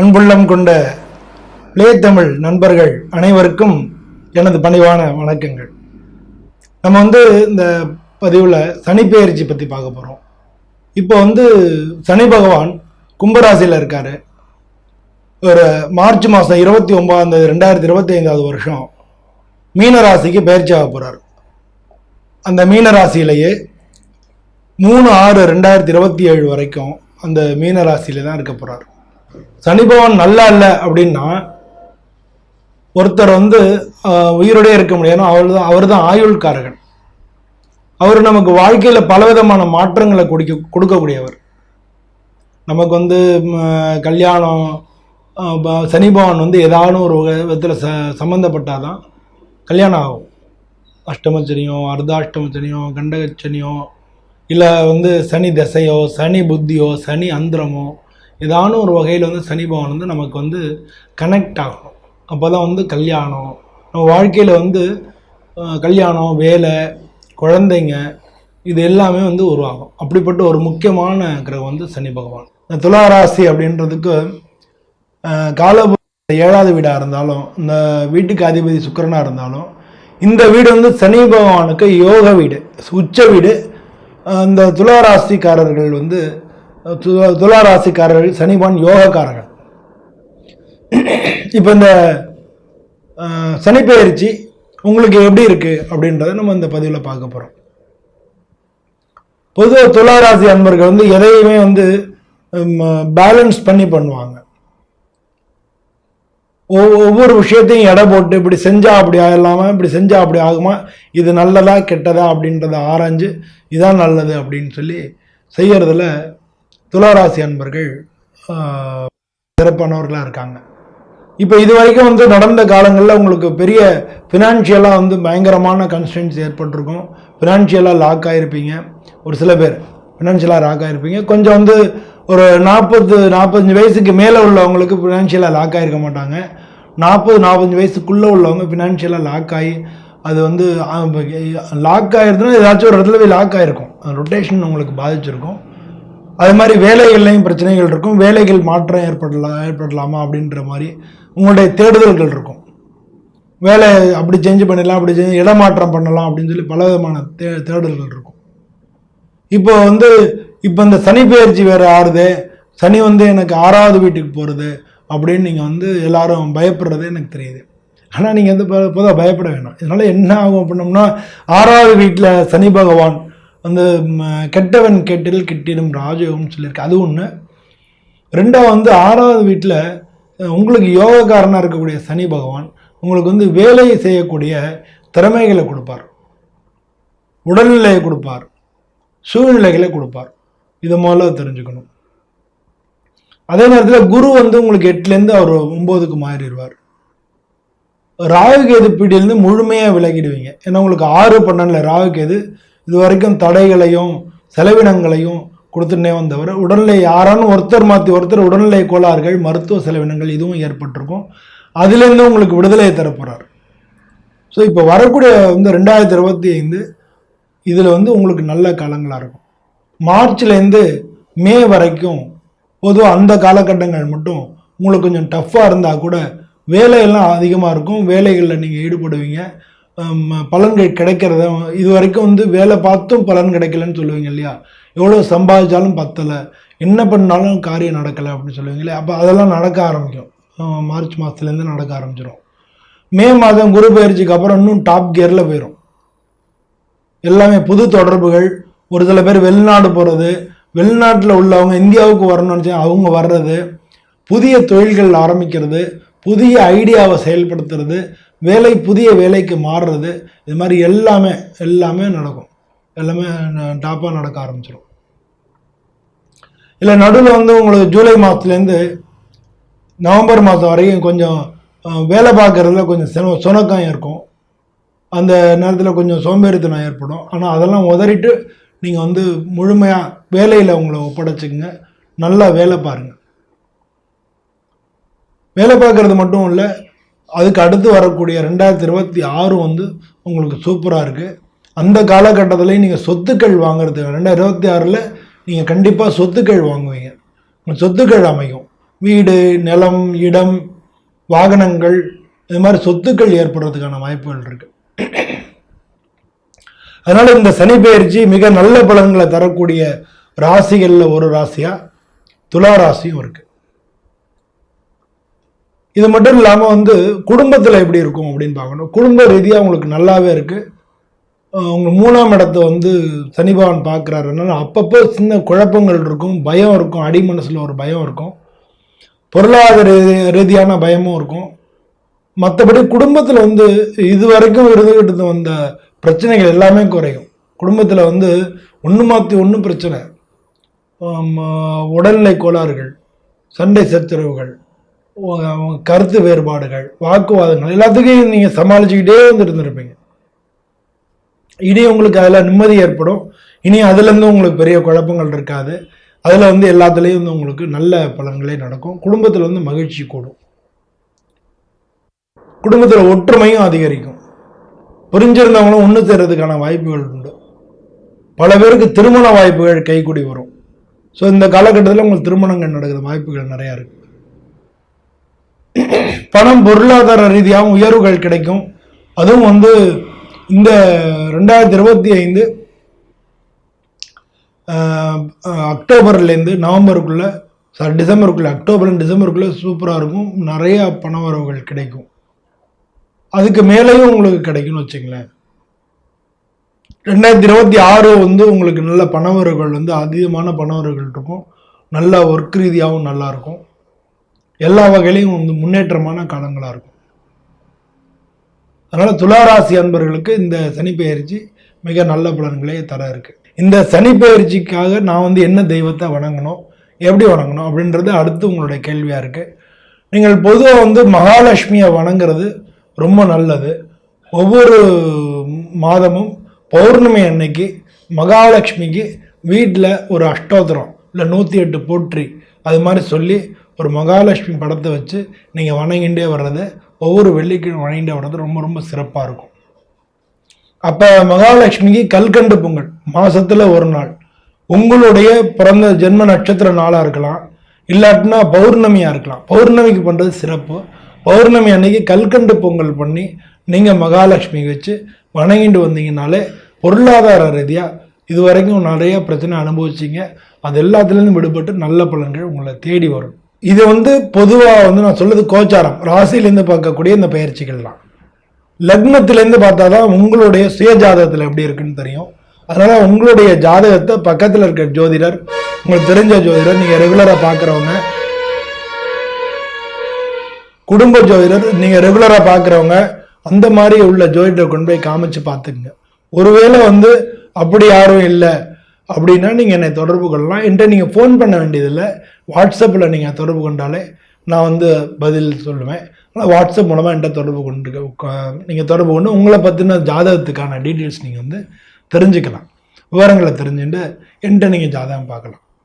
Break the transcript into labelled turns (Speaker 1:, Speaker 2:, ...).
Speaker 1: அன்புள்ளம் கொண்ட பிளே தமிழ் நண்பர்கள் அனைவருக்கும் எனது பணிவான வணக்கங்கள். நம்ம வந்து இந்த பதிவில் சனிப்பெயர்ச்சி பற்றி பார்க்க போகிறோம் இப்போ வந்து சனி பகவான் கும்பராசியில் இருக்கார். ஒரு மார்ச் மாதம் இருபத்தி ஒம்பதாந்தேதி ரெண்டாயிரத்தி இருபத்தி ஐந்தாவது வருஷம் மீனராசிக்கு பயிற்சி ஆக போகிறார் அந்த மீனராசியிலேயே மூணு ஆறு ரெண்டாயிரத்தி இருபத்தி ஏழு வரைக்கும் அந்த மீனராசியில தான் இருக்க போகிறார் சனி பகவான் நல்லா இல்லை அப்படின்னா ஒருத்தர் வந்து உயிரோடே இருக்க முடியாது. அவர் தான் அவர் தான் ஆயுள்காரகன். அவர் நமக்கு வாழ்க்கையில் பலவிதமான மாற்றங்களை குடிக்க கொடுக்கக்கூடியவர். நமக்கு வந்து கல்யாணம் சனி பகவான் வந்து ஏதாவது ஒரு விதத்தில் ச சம்மந்தப்பட்டாதான் கல்யாணம் ஆகும். அஷ்டமச்சனியோ அர்த்தாஷ்டமச்சனியோ கண்டகச்சனியோ இல்லை வந்து சனி தசையோ சனி புத்தியோ சனி அந்திரமோ ஏதானும் ஒரு வகையில் வந்து சனி பகவான் வந்து நமக்கு வந்து கனெக்ட் ஆகணும். அப்போ தான் வந்து கல்யாணம் நம்ம வாழ்க்கையில் வந்து கல்யாணம் வேலை குழந்தைங்க இது எல்லாமே வந்து உருவாகும். அப்படிப்பட்ட ஒரு முக்கியமான கிரகம் வந்து சனி பகவான். இந்த துளாராசி அப்படின்றதுக்கு கால ஏழாவது வீடாக இருந்தாலும் இந்த வீட்டுக்கு அதிபதி சுக்கரனாக இருந்தாலும் இந்த வீடு வந்து சனி பகவானுக்கு யோக வீடு உச்ச வீடு. இந்த துளாராசிக்காரர்கள் வந்து துளாராசிக்காரர்கள் சனிபான் யோகக்காரர்கள். இப்போ இந்த சனிப்பெயர்ச்சி உங்களுக்கு எப்படி இருக்குது அப்படின்றத நம்ம இந்த பதிவில் பார்க்க போகிறோம் பொதுவாக துளாராசி அன்பர்கள் வந்து எதையுமே வந்து பேலன்ஸ் பண்ணி பண்ணுவாங்க. ஒவ்வொ- ஒவ்வொரு விஷயத்தையும் எடை போட்டு இப்படி செஞ்சா அப்படி ஆகலாமா இப்படி செஞ்சா அப்படி ஆகுமா இது நல்லதா கெட்டதா அப்படின்றத ஆராய்ஞ்சு இதான் நல்லது அப்படின்னு சொல்லி செய்கிறதுல துளாராசி அன்பர்கள் சிறப்பானவர்களாக இருக்காங்க. இப்போ இது வரைக்கும் வந்து நடந்த காலங்களில் உங்களுக்கு பெரிய ஃபினான்ஷியலாக வந்து பயங்கரமான கன்ஸ்டன்ஸ் ஏற்பட்டிருக்கும். ஃபினான்ஷியலாக லாக் ஆகிருப்பீங்க ஒரு சில பேர் ஃபினான்ஷியலாக லாக் ஆகிருப்பீங்க கொஞ்சம் வந்து ஒரு நாற்பது நாற்பத்தஞ்சு வயசுக்கு மேலே உள்ளவங்களுக்கு ஃபினான்ஷியலாக லாக் ஆகிருக்க மாட்டாங்க. நாற்பது நாற்பத்தஞ்சு வயசுக்குள்ளே உள்ளவங்க ஃபினான்ஷியலாக லாக் ஆகி அது வந்து லாக் ஆகிருதுன்னா ஏதாச்சும் ஒரு இடத்துல போய் லாக் ஆகிருக்கும் ரொட்டேஷன் உங்களுக்கு பாதிச்சிருக்கும். அது மாதிரி வேலைகள்லையும் பிரச்சனைகள் இருக்கும். வேலைகள் மாற்றம் ஏற்படலாம் ஏற்படலாமா அப்படின்ற மாதிரி உங்களுடைய தேடுதல்கள் இருக்கும். வேலை அப்படி சேஞ்ச் பண்ணிடலாம் அப்படி செஞ்சு இடமாற்றம் பண்ணலாம் அப்படின்னு சொல்லி பல விதமான தே தேடல்கள் இருக்கும். இப்போ வந்து இப்போ இந்த சனி பயிற்சி வேறு ஆறுது சனி வந்து எனக்கு ஆறாவது வீட்டுக்கு போகிறது அப்படின்னு நீங்கள் வந்து எல்லாரும் பயப்படுறது எனக்கு தெரியுது. ஆனால் நீங்கள் வந்து பொதுவாக பயப்பட வேணாம். இதனால் என்ன ஆகும் அப்படின்னோம்னா ஆறாவது வீட்டில் சனி பகவான் வந்து கெட்டவன் கெட்டில் கிட்டிடும் ராஜயோகம்னு சொல்லியிருக்கு. அது ஒன்று ரெண்டாவது வந்து ஆறாவது வீட்டில் உங்களுக்கு யோகக்காரனாக இருக்கக்கூடிய சனி பகவான் உங்களுக்கு வந்து வேலை செய்யக்கூடிய திறமைகளை கொடுப்பார். உடல்நிலையை கொடுப்பார். சூழ்நிலைகளை கொடுப்பார். இதை முதல்ல தெரிஞ்சுக்கணும். அதே நேரத்தில் குரு வந்து உங்களுக்கு எட்டுலேருந்து அவர் ஒம்போதுக்கு மாறிடுவார். ராகுகேது பீடியிலேருந்து முழுமையாக விலகிடுவீங்க. ஏன்னா உங்களுக்கு ஆறு பன்னெண்டில் ராகுகேது இது வரைக்கும் தடைகளையும் செலவினங்களையும் கொடுத்துட்டே வந்தவர். உடல்நிலை யாரானும் ஒருத்தர் மாற்றி ஒருத்தர் உடல்நிலை கோளாறுகள் மருத்துவ செலவினங்கள் இதுவும் ஏற்பட்டிருக்கும். அதுலேருந்து உங்களுக்கு விடுதலையை தரப்போகிறார் ஸோ இப்போ வரக்கூடிய வந்து ரெண்டாயிரத்தி இருபத்தி ஐந்து இதில் வந்து உங்களுக்கு நல்ல காலங்களாக இருக்கும். மார்ச்லேருந்து மே வரைக்கும் பொதுவாக அந்த காலகட்டங்கள் மட்டும் உங்களுக்கு கொஞ்சம் டஃப்பாக இருந்தால் கூட வேலையெல்லாம் அதிகமாக இருக்கும். வேலைகளில் நீங்கள் ஈடுபடுவீங்க. பலன்கள் கிடைக்கிறத இது வரைக்கும் வந்து வேலை பார்த்தும் பலன் கிடைக்கலன்னு சொல்லுவீங்க இல்லையா? எவ்வளோ சம்பாதிச்சாலும் பத்தலை. என்ன பண்ணாலும் காரியம் நடக்கலை அப்படின்னு சொல்லுவீங்களே அப்போ அதெல்லாம் நடக்க ஆரம்பிக்கும். மார்ச் மாதத்துலேருந்து நடக்க ஆரம்பிச்சிடும் மே மாதம் குரு பயிற்சிக்கு அப்புறம் இன்னும் டாப் கியரில் போயிடும் எல்லாமே புது தொடர்புகள். ஒரு சில பேர் வெளிநாடு போகிறது வெளிநாட்டில் உள்ளவங்க இந்தியாவுக்கு வரணும்னு நினச்சா அவங்க வர்றது புதிய தொழில்கள் ஆரம்பிக்கிறது புதிய ஐடியாவை செயல்படுத்துறது வேலை புதிய வேலைக்கு மாறுறது இது மாதிரி எல்லாமே எல்லாமே நடக்கும். எல்லாமே டாப்பாக நடக்க ஆரம்பிச்சிடும் இல்லை நடுவில் வந்து உங்களுக்கு ஜூலை மாதத்துலேருந்து நவம்பர் மாதம் வரைக்கும் கொஞ்சம் வேலை பார்க்குறதுல கொஞ்சம் சுண சுணக்கம் இருக்கும் அந்த நேரத்தில் கொஞ்சம் சோம்பேறித்தனம் ஏற்படும். ஆனால் அதெல்லாம் உதறிட்டு நீங்கள் வந்து முழுமையாக வேலையில் உங்களை ஒப்படைச்சிக்கங்க. நல்லா வேலை பாருங்கள் வேலை பார்க்குறது மட்டும் இல்லை அதுக்கு அடுத்து வரக்கூடிய ரெண்டாயிரத்தி இருபத்தி ஆறு வந்து உங்களுக்கு சூப்பராக இருக்குது அந்த காலகட்டத்திலையும் நீங்கள் சொத்துக்கள் வாங்குறதுக்கு ரெண்டாயிரத்தி இருபத்தி ஆறில் நீங்கள் கண்டிப்பாக சொத்துக்கள் வாங்குவீங்க. சொத்துக்கள் அமையும். வீடு நிலம் இடம் வாகனங்கள் இது மாதிரி சொத்துக்கள் ஏற்படுறதுக்கான வாய்ப்புகள் இருக்குது அதனால் இந்த சனி பயிற்சி மிக நல்ல பலன்களை தரக்கூடிய ராசிகளில் ஒரு ராசியாக துலா ராசியும் இருக்குது இது மட்டும் இல்லாமல் வந்து குடும்பத்தில் எப்படி இருக்கும் அப்படின்னு பார்க்கணும். குடும்ப ரீதியாக உங்களுக்கு நல்லாவே இருக்குது உங்கள் மூணாம் இடத்த வந்து சனி பகவான் பார்க்குறாருனால அப்பப்போ சின்ன குழப்பங்கள் இருக்கும் பயம் இருக்கும் அடி மனசில் ஒரு பயம் இருக்கும். பொருளாதார ரீ- ரீதியான பயமும் இருக்கும். மற்றபடி குடும்பத்தில் வந்து இது வரைக்கும் இருந்துகிட்டு வந்த பிரச்சனைகள் எல்லாமே குறையும். குடும்பத்தில் வந்து ஒன்று மாற்றி ஒன்று பிரச்சனை. உடல்நிலை கோளாறுகள் சண்டை சச்சரவுகள் கருத்து வேறுபாடுகள் வாக்குவாதங்கள் எல்லாத்துக்கும் நீங்கள் சமாளிச்சுக்கிட்டே வந்துட்டு இருந்திருப்பீங்க இனி உங்களுக்கு அதில் நிம்மதி ஏற்படும். இனி அதுலேருந்து உங்களுக்கு பெரிய குழப்பங்கள் இருக்காது. அதில் வந்து எல்லாத்துலேயும் வந்து உங்களுக்கு நல்ல பலன்களே நடக்கும். குடும்பத்தில் வந்து மகிழ்ச்சி கூடும். குடும்பத்தில் ஒற்றுமையும் அதிகரிக்கும். புரிஞ்சிருந்தவங்களும் ஒன்று சேர்றதுக்கான வாய்ப்புகள் உண்டு. பல பேருக்கு திருமண வாய்ப்புகள் கைக்கூடி வரும். ஸோ இந்த காலகட்டத்தில் உங்களுக்கு திருமணங்கள் நடக்கிற வாய்ப்புகள் நிறையா இருக்குது பணம் பொருளாதார ரீதியாகவும் உயர்வுகள் கிடைக்கும். அதுவும் வந்து இந்த ரெண்டாயிரத்தி இருபத்தி ஐந்து அக்டோபர்லேருந்து நவம்பருக்குள்ளே சாரி டிசம்பருக்குள்ளே அக்டோபர் டிசம்பருக்குள்ளே சூப்பராக இருக்கும். நிறையா பண வரவுகள் கிடைக்கும். அதுக்கு மேலேயும் உங்களுக்கு கிடைக்கும்னு வச்சுங்களேன். ரெண்டாயிரத்தி இருபத்தி ஆறு வந்து உங்களுக்கு நல்ல பணவரவுகள் வந்து அதிகமான பணவரவுகள் இருக்கும். நல்ல ஒர்க் ரீதியாகவும் நல்லாயிருக்கும் எல்லா வகையிலையும் வந்து முன்னேற்றமான காலங்களாக இருக்கும். அதனால் துளாராசி அன்பர்களுக்கு இந்த சனி பெயர்ச்சி மிக நல்ல பலன்களே தர இருக்குது இந்த சனி பெயர்ச்சிக்காக நான் வந்து என்ன தெய்வத்தை வணங்கணும் எப்படி வணங்கணும் அப்படின்றது அடுத்து உங்களுடைய கேள்வியாக இருக்குது நீங்கள் பொதுவாக வந்து மகாலட்சுமியை வணங்குறது ரொம்ப நல்லது. ஒவ்வொரு மாதமும் பௌர்ணமி அன்னைக்கு மகாலட்சுமிக்கு வீட்டில் ஒரு அஷ்டோத்திரம் இல்லை நூற்றி எட்டு போற்றி அது மாதிரி சொல்லி ஒரு மகாலட்சுமி படத்தை வச்சு நீங்கள் வணங்கிண்டே வர்றது ஒவ்வொரு வெள்ளிக்கிழமை வணங்கிட்டே வர்றது ரொம்ப ரொம்ப சிறப்பாக இருக்கும். அப்போ மகாலட்சுமிக்கு கல்கண்டு பொங்கல் மாதத்தில் ஒரு நாள். உங்களுடைய பிறந்த ஜென்ம நட்சத்திர நாளாக இருக்கலாம். இல்லாட்டினா பௌர்ணமியாக இருக்கலாம். பௌர்ணமிக்கு பண்ணுறது சிறப்பு. பௌர்ணமி அன்னைக்கு கல்கண்டு பொங்கல் பண்ணி நீங்கள் மகாலட்சுமி வச்சு வணங்கிட்டு வந்தீங்கனாலே பொருளாதார ரீதியாக இது வரைக்கும் நிறைய பிரச்சனை அனுபவிச்சிங்க. அது எல்லாத்துலேருந்து விடுபட்டு நல்ல பலன்கள் உங்களை தேடி வரும். இது வந்து பொதுவாக வந்து நான் சொல்லுது கோச்சாரம். ராசியிலேருந்து பார்க்கக்கூடிய இந்த பயிற்சிகள் தான் லக்னத்திலேருந்து பார்த்தா தான் உங்களுடைய சுய ஜாதகத்தில் எப்படி இருக்குன்னு தெரியும். அதனால் உங்களுடைய ஜாதகத்தை பக்கத்தில் இருக்க ஜோதிடர் உங்களுக்கு தெரிஞ்ச ஜோதிடர் நீங்கள் ரெகுலராக பார்க்குறவங்க குடும்ப ஜோதிடர் நீங்கள் ரெகுலராக பார்க்குறவங்க அந்த மாதிரி உள்ள ஜோதிடரை கொண்டு போய் காமிச்சு பார்த்துக்குங்க. ஒருவேளை வந்து அப்படி யாரும் இல்லை. அப்படின்னா நீங்கள் என்னை தொடர்பு கொள்ளலாம். என்கிட்ட நீங்கள் ஃபோன் பண்ண வேண்டியதில்லை. வாட்ஸ்அப்பில் நீங்கள் தொடர்பு கொண்டாலே நான் வந்து பதில் சொல்லுவேன். ஆனால் வாட்ஸ்அப் மூலமாக என்கிட்ட தொடர்பு கொண்டு நீங்கள் தொடர்பு கொண்டு உங்களை பற்றின ஜாதகத்துக்கான டீட்டெயில்ஸ் நீங்கள் வந்து தெரிஞ்சுக்கலாம். விவரங்களை தெரிஞ்சுட்டு என்கிட்ட நீங்கள் ஜாதகம் பார்க்கலாம்.